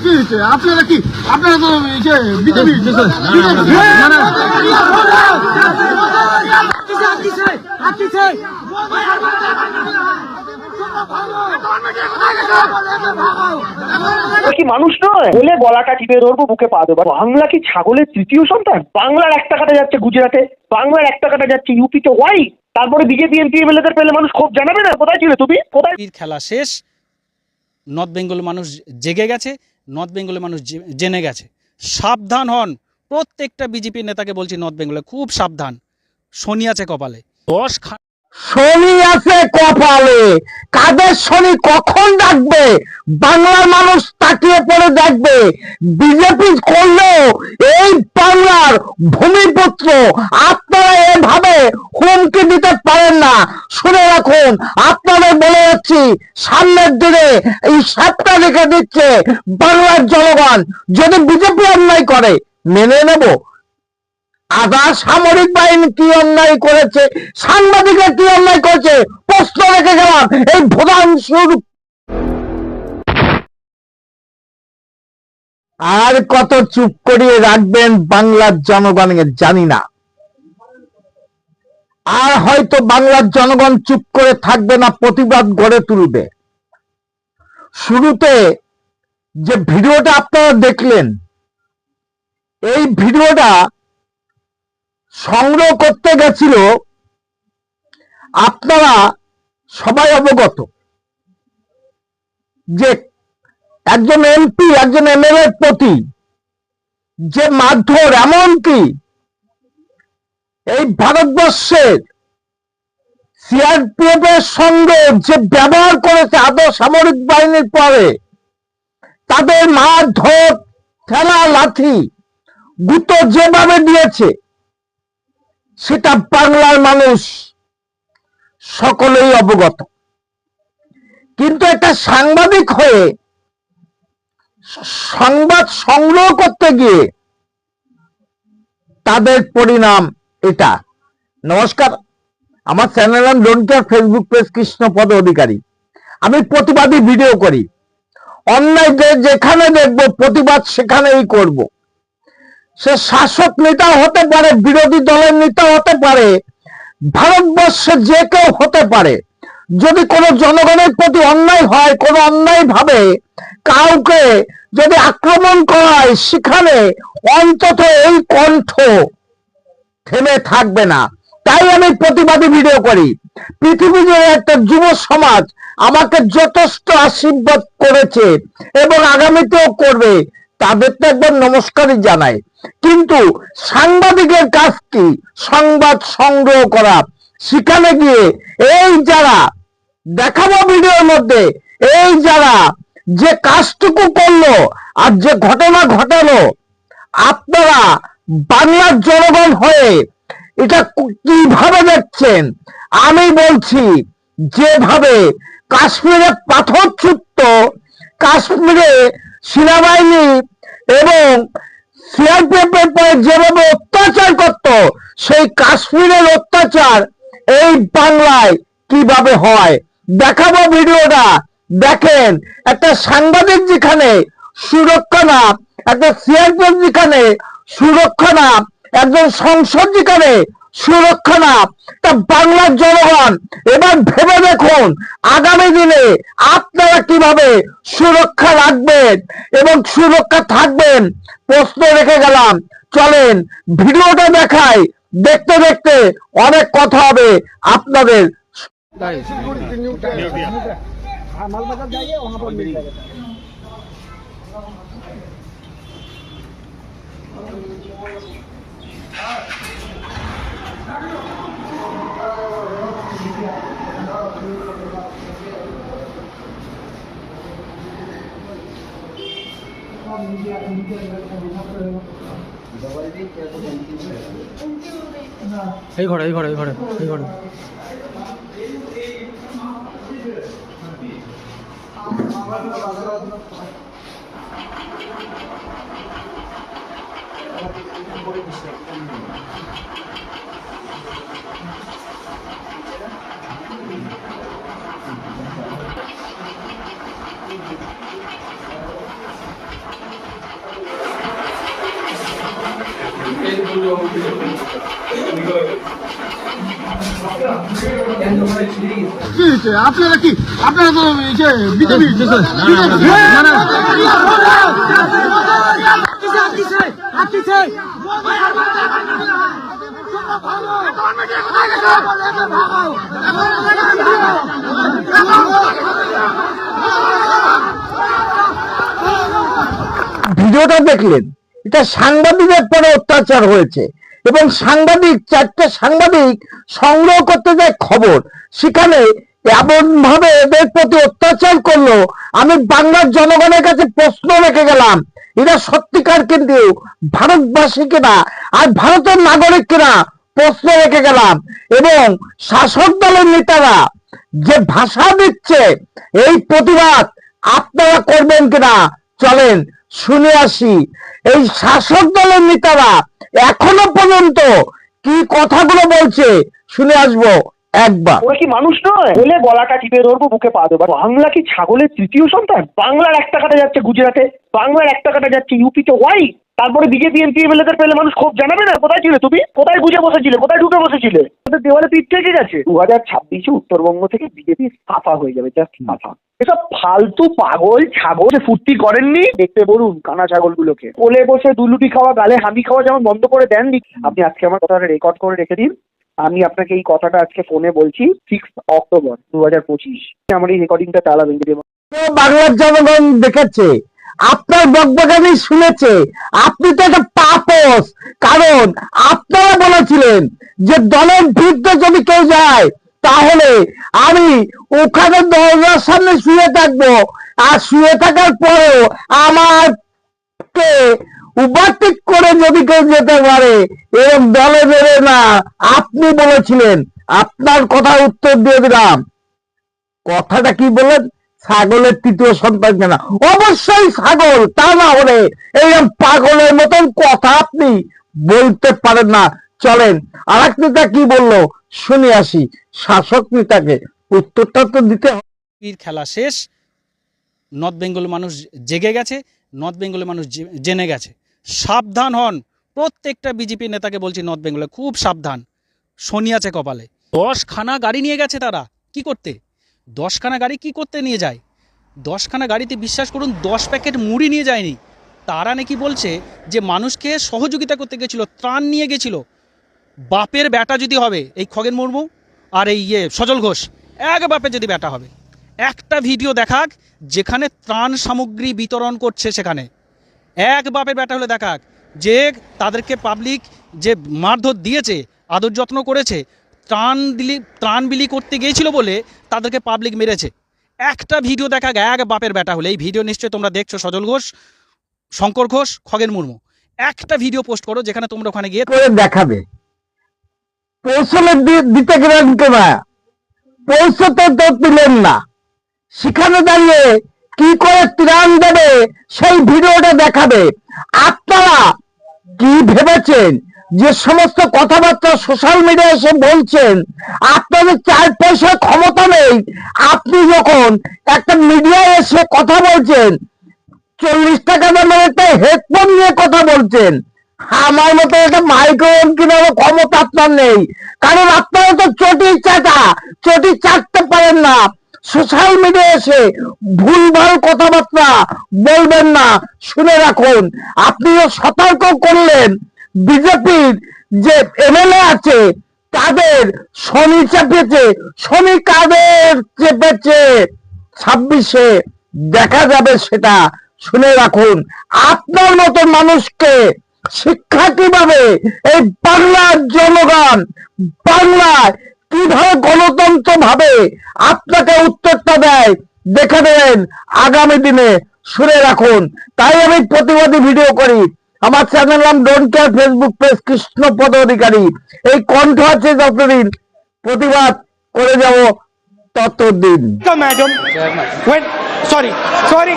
কি হয়েছে? আপনারা কি আপনারা তো বিজেপি কি মানুষ নয়? বলে গলাটা টিপে ধরবো বুকে পা দেবো। বাংলা কি ছাগলের তৃতীয় সন্তান? বাংলার এক টাকাটা যাচ্ছে গুজরাটে বাংলার এক টাকাটা যাচ্ছে ইউপিতে। ওয়াই তারপরে বিজেপি এমপি এমএলএদের পেলে মানুষ ক্ষোভ জানাবে না। কোথায় ছিলে তুমি? কোথায়? খেলা শেষ। নর্থ বেঙ্গলের মানুষ জেগে গেছে। নর্থ বেঙ্গলের মানুষ জেনে গেছে। সাবধান হন। প্রত্যেকটা বিজেপি নেতাকে বলছি নর্থ বেঙ্গলে খুব সাবধান। শনি আছে কপালে। দশ খা- শনি আছে কপালে। কাদের শনি কখন ডাকবে? বাংলার মানুষ তাকিয়ে পড়ে দেখবে। বিজেপি করলেও এই বাংলার ভূমিপুত্র। আপনারা এভাবে হুমকি দিতে পারেন না। শুনে রাখুন, আপনাদের বলে যাচ্ছি সামনের দিনে এই সাতটা রেখে দিচ্ছে বাংলার জনগণ। যদি বিজেপি অন্যায় করে, মেনে নেব। আধা সামরিক বাহিনী কি অন্যায় করেছে, সাংবাদিকরা কি অন্যায় করেছে, প্রশ্ন রেখে গেলাম, এই প্রধান শুরু। আর কত চুপ করিয়ে রাখবেন বাংলার জনগণকে জানি না। আর হয়তো বাংলার জনগণ চুপ করে থাকবে না, প্রতিবাদ গড়ে তুলবে। শুরুতে যে ভিডিওটা আপনারা দেখলেন, এই ভিডিওটা সংগ্রহ করতে গেছিল আপনারা সবাই অবগত যে একজন এমপি, একজন এমএলএ প্রতি যে মারধর, এমনকি এই ভারতবর্ষের সিআরপিএফ এর সঙ্গে যে ব্যবহার করেছে আদৌ সামরিক বাহিনীর পরে, তাদের মারধর ঠেলা লাথি গুতো যেভাবে দিয়েছে, সেটা বাংলার মানুষ সকলেই অবগত। কিন্তু একটা সাংবাদিক হয়ে সংবাদ সংগ্রহ করতে গিয়ে তাদের পরিণাম এটা। নমস্কার, আমার চ্যানেল নাম don't care Facebook page Krishnapada Adhikari. আমি প্রতিবাদী ভিডিও করি। অন্যায় যেখানে দেখব, প্রতিবাদ সেখানেই করব। সে শাসক নেতা হতে পারে, বিরোধী দলের নেতা হতে পারে, ভারতবর্ষে যে কেউ হতে পারে। যদি কোনো জনগণের প্রতি অন্যায় হয়, কোনো অন্যায় ভাবে, কাউকে যদি আক্রমণ করা হয়, সেখানে অন্তত এই কণ্ঠ থেমে থাকবে না। তাই আমি প্রতিবাদী ভিডিও করি। পৃথিবী জুড়ে একটা যুব সমাজ আমাকে যথেষ্ট আশীর্বাদ করেছে এবং আগামীতেও করবে, তাদের তো একবার নমস্কারই জানাই। কিন্তু সাংবাদিকের কাজ কি? সংবাদ সংগ্রহ করা। সেখানে গিয়ে এই যারা, দেখাবো ভিডিওর মধ্যে, এই যারা যে কাজটুকু করল আর যে ঘটনা ঘটালো, আপনারা বাংলার জনগণ হয়ে এটা কীভাবে দেখছেন? আমি বলছি, যেভাবে কাশ্মীরে পাথর ছুটত কাশ্মীরে সেনাবাহিনী এবং পরে যেভাবে অত্যাচার করত, সেই কাশ্মীরের অত্যাচার এই বাংলায় কীভাবে হয়? দেখাবো ভিডিওটা। দেখেন, একটা সাংবাদিক যেখানে সুরক্ষা না, একটা সিআরপিএফ যেখানে সুরক্ষা না একজন সংসদ যেখানে সুরক্ষা না তা বাংলার জনগণ। এবার ভেবে দেখুন আগামী দিনে আপনারা কীভাবে সুরক্ষা রাখবেন এবং সুরক্ষা থাকবেন? প্রশ্ন রেখে গেলাম। চলেন ভিডিওটা দেখাই। দেখতে দেখতে অনেক কথা হবে আপনাদের। এই ঘরে এই ঘরে এই ঘরে এই ঘরে Thank you. কি হয়েছে? আপনারা কি আপনারা তো বিজেপি ভিডিওটা দেখলেন এটা সাংবাদিকের পরে অত্যাচার হয়েছে এবং সাংবাদিক, চারটে সাংবাদিক সংগ্রহ করতে যায় খবর। সেখানে এমন ভাবে এদের প্রতি অত্যাচার করল, আমি বাংলার জনগণের কাছে প্রশ্ন রেখে গেলাম, এরা সত্যিকার কিন্তু ভারতবাসী কিনা? আর ভারতের নাগরিক কিনা? প্রশ্ন রেখে গেলাম। এবং শাসক দলের নেতারা যে ভাষা দিচ্ছে, এই প্রতিবাদ আপনারা করবেন কিনা? চলেন, শুনে আসি। এই শাসক দলের নেতারা এখনও পর্যন্ত কি কথাগুলো বলছে শুনে আসব একবার। ওরা কি মানুষ নয়? বলে গলাটা টিপে ধরবো বুকে পা দেবো। বাংলা কি ছাগলের তৃতীয় সন্তান? বাংলার এক টাকাটা যাচ্ছে গুজরাটে বাংলার এক টাকাটা যাচ্ছে ইউপিতে। ওয়াই তারপরে বিজেপি এমপি এমএলএদের পেলে মানুষ খুব জানাবে না? কোথায় ছিলে তুমি? কোথায় বুঝে বসেছিলে? কোথায় ঢুকে বসেছিলে? দেওয়ালে পিঠ থেকে গেছে। দু হাজার ছাব্বিশে উত্তরবঙ্গ থেকে বিজেপি সাফা হয়ে যাবে জাস্ট সাফা এসব ফালতু পাগল ছাগল ফুর্তি করেননি? দেখতে বলুন কানা ছাগলগুলোকে। কোলে বসে দুলুটি খাওয়া, গালে হামি খাওয়া যেমন বন্ধ করে দেননি। আপনি আজকে আমার কথাটা রেকর্ড করে রেখে দিন। আমি আপনাকে এই কথাটা আজকে ফোনে বলছি সিক্স অক্টোবর দু হাজার পঁচিশ। আমার এই রেকর্ডিংটা চালাবেন যদি তো বাংলার জনগণ দেখেছে, আপনার বকবকানি শুনেছে, আপনি তো একটা পাপস কারণ আপনারা বলেছিলেন যে দলের বিরুদ্ধে যদি কেউ যায় তাহলে আমি ওখানে দরজার সামনে শুয়ে থাকব। আর শুয়ে থাকার পরেও আমার কে ওভারটেক করে যদি কেউ যেতে পারে এরকম দলে বেরো না, আপনি বলেছিলেন। আপনার কথা উত্তর দিয়ে দিলাম। কথাটা কি বলেন ছাগলের তৃতীয় সন্তান কেনা। অবশ্যই ছাগল, তা না হলে এইরকম পাগলের মতন কথা আপনি বলতে পারেন না। চলেন আর কি বলল? শুনে আসি শাসক নেতাকে। উত্তরটা তো দিতে হবে। খেলা শেষ। নর্থ বেঙ্গল মানুষ জেগে গেছে, নর্থ বেঙ্গলের মানুষ জেনে গেছে। সাবধান হন। প্রত্যেকটা বিজেপি নেতাকে বলছি নর্থ বেঙ্গলে খুব সাবধান। শনি আছে কপালে। দশখানা গাড়ি নিয়ে গেছে তারা। কি করতে? দশখানা গাড়ি কি করতে নিয়ে যায়? দশখানা গাড়িতে বিশ্বাস করুন, দশ প্যাকেট মুড়ি নিয়ে যায়নি। তারা নাকি বলছে যে মানুষকে সহযোগিতা করতে গেছিল, ত্রাণ নিয়ে গেছিল। বাপের ব্যাটা যদি হবে, এই খগেন মুর্মু আর এই ইয়ে সজল ঘোষ, এক বাপের যদি ব্যাটা হবে, একটা ভিডিও দেখাক যেখানে ত্রাণ সামগ্রী বিতরণ করছে সেখানে। এক বাপের ব্যাটা হলে দেখাক যে তাদেরকে পাবলিক যে মারধর দিয়েছে, আদর যত্ন করেছে, ত্রাণ দিলি, ত্রাণ বিলি করতে গিয়েছিল বলে তাদেরকে পাবলিক মেরেছে। একটা ভিডিও দেখাক এক বাপের ব্যাটা হলে, এই ভিডিও নিশ্চয়ই তোমরা দেখছ সজল ঘোষ, শঙ্কর ঘোষ, খগেন মুর্মু। একটা ভিডিও পোস্ট করো যেখানে তোমরা ওখানে গিয়ে দেখাবে। পৌঁছলে দিতে গেলেন কেনা পৌঁছতে তো দিলেন না। সেখানে দাঁড়িয়ে কি করে ত্রাণ দেবে সেই ভিডিওটা দেখাবে। আপনারা কি ভেবেছেন? যে সমস্ত কথাবার্তা সোশ্যাল মিডিয়ায় এসে বলছেন, আপনাদের চার পয়সার ক্ষমতা নেই। আপনি যখন একটা মিডিয়ায় এসে কথা বলছেন, চল্লিশ টাকা দামের একটা হেডফোন নিয়ে কথা বলছেন আমার মতো একটা মাইক্রোফোন কেনার ক্ষমতা আপনার নেই। কারণ আপনারা তো চটি চাটা চটি চাটতে পারেন না। সোশ্যাল মিডিয়া এসে ভুলভাল কথাবার্তা বলবেন না, শুনে রাখুন। আপনিও সতর্ক করলেন। বিজেপির যে এমএলএ আছে, তাদের শনি চেপেছে, শনি কাদের চেপেছে? ছাব্বিশে দেখা যাবে সেটা। শুনে রাখুন। আপনার মতো মানুষকে শিক্ষা কীভাবে এই বাংলার জনগণ বাংলায় কীভাবে গণতন্ত্র ভাবে আপনাকে উত্তরটা দেয় দেখে নেবেন। আগামী দিনে শুনে রাখুন। তাই আমি প্রতিবাদী ভিডিও করি। আমার চ্যানেল নাম don't care Facebook page Krishnapada Adhikari এই কণ্ঠ আছে যতদিন। প্রতিবাদ করে যাব ততদিন. When, sorry, sorry.